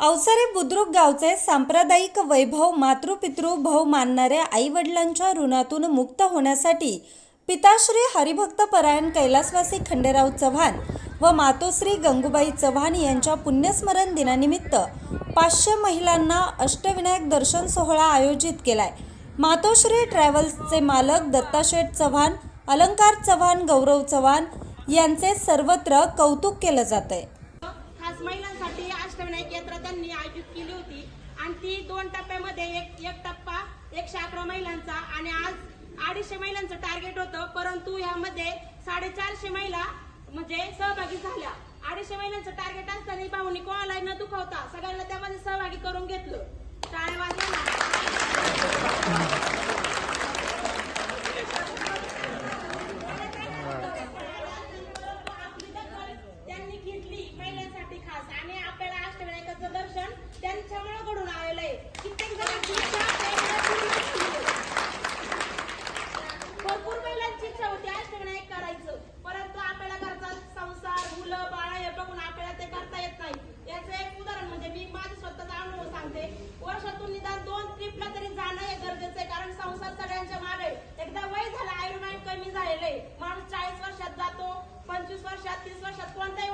अवसरे बुद्रुक गावचे सांप्रदायिक वैभव मातृपितृ भाऊ मानणाऱ्या आईवडिलांच्या ऋणातून मुक्त होण्यासाठी पिताश्री हरिभक्त परायण कैलासवासी खंडेराव चव्हाण व मातोश्री गंगूबाई चव्हाण यांच्या पुण्यस्मरण दिनानिमित्त पाचशे महिलांना अष्टविनायक दर्शन सोहळा आयोजित केलाय. मातोश्री ट्रॅव्हल्सचे मालक दत्ताशेठ चव्हाण अलंकार चव्हाण गौरव चव्हाण यांचे सर्वत्र कौतुक केलं जात आहे अष्टविनायक यात्रा त्यांनी आयोजित केली होती. आणि ती दोन टप्प्यामध्ये एक एक टप्पा एकशे अकरा महिलांचा आणि आज अडीचशे महिलांचं टार्गेट होतं. परंतु यामध्ये साडेचारशे महिला म्हणजे सहभागी झाल्या. अडीचशे महिलांचं टार्गेट असताना भाऊनी कोणाला न दुखावता सगळ्यांना त्यामध्ये सहभागी करून घेतलं. टाळ्या त्यांनी घेतली महिलांसाठी खास. आणि वर्षातून निदान दोन ट्रिपला तरी जाणं हे गरजेचं आहे. कारण संसार सगळ्यांच्या मागे एकदा वय झालं आयुर्मान कमी झालेलं आहे. माणूस चाळीस वर्षात जातो पंचवीस वर्षात तीस वर्षात कोणताही